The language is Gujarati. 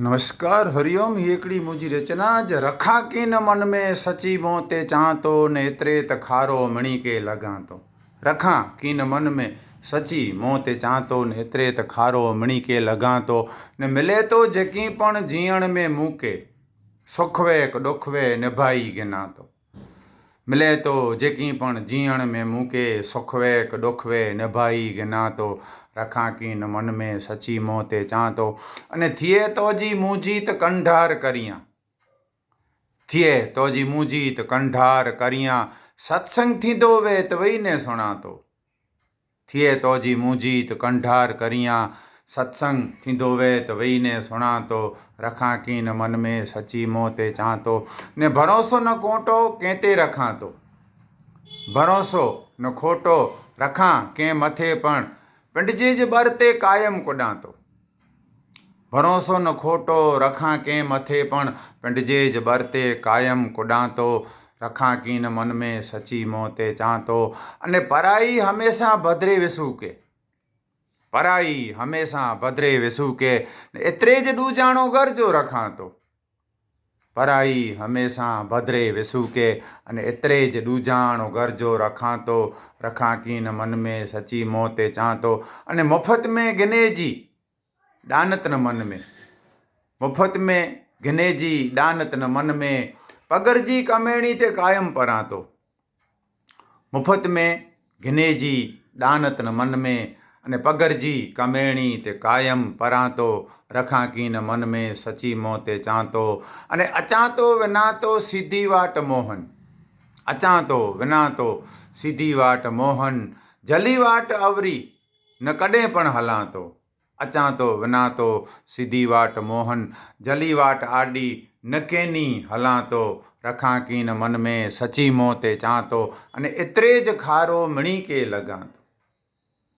નમસ્કાર, હરિઓમ હેકડી મુજી રચના, જ રખા કિન મન મેં સચી મોતે ચાંતો, નેત્રે તખારો મણી કે લગાતો. રખા કિન મન મેં સચી મોતે ચાંતો, નેત્રે તખારો મણી કે લગાતો. ને મિલે તો જકી પણ જીયણ મેં મૂકે, સુખવે ડોખવે ને ભાઈ કે નાતો मिले थो जेकी पण जीअण में मूंखे सुख वे हिकु ॾुख वे निभाई गिना थो रखां कीन मन में सची मोह ते चां थो अने थिए तो जी मुंहिंजी त कंढार करियां थिए तो जी मुंहिंजी त कंढार करियां सत्संग थींदो वे त वेही ने सुणा थो थिए तो जी मुंहिंजी त कंढार करियां सत्संग थींदो वे त वेही ने सुणा थो रखां कीन मन में सची मोह ते चां थो ने भरोसो न कोटो कंहिं ते रखां थो भरोसो न खोटो रखां कंहिं मथे पण पिंडजे जे बर ते कायम कुॾां थो भरोसो न खोटो रखां कंहिं मथे पण पिंडजे जे बर ते कायम कुॾां थो रखां कीन मन में सची मोह ते चां थो अने पराई हमेशा बदिरे विसूके पराई પરાઈ હંમેશા ભદ્રે વેસુ કે, એત્રે જ ડૂજાણો ગરજો રખાતો. પરાઈ હંમેશા ભદ્રે વેસુ કે, અને એત્રે જ ડૂજાણો ગરજો રખાતો, રખાકીન મન મેં સચી મોતે ચાંતો. અને મફત મેં ગનેજી, દાનતન મન મેં મફત મેં ગનેજી, દાનતન મન મેં પગરજી કમેણી તે કાયમ પરાતો. મફત મેં ગનેજી, દાનતન મન મેં અને પગરજી કમેણી તે કાયમ પરાતો, રખાકીન મન મેં સચી મો તે ચાંતો, અને અચાંતો વિનાતો સીધી વાટ મોહન. અચાંતો વિનાતો સીધી વાટ મોહન, જલી વાટ અવરી, ન કડે પણ હલાતો. અચાંતો વિનાતો સીધી વાટ મોહન, જલી વાટ આડી નકેની હલાતો, રખાકીન મન મેં સચી મોતે ચાંતો, અને એત્રે જ ખારો મણી કે લગાતો.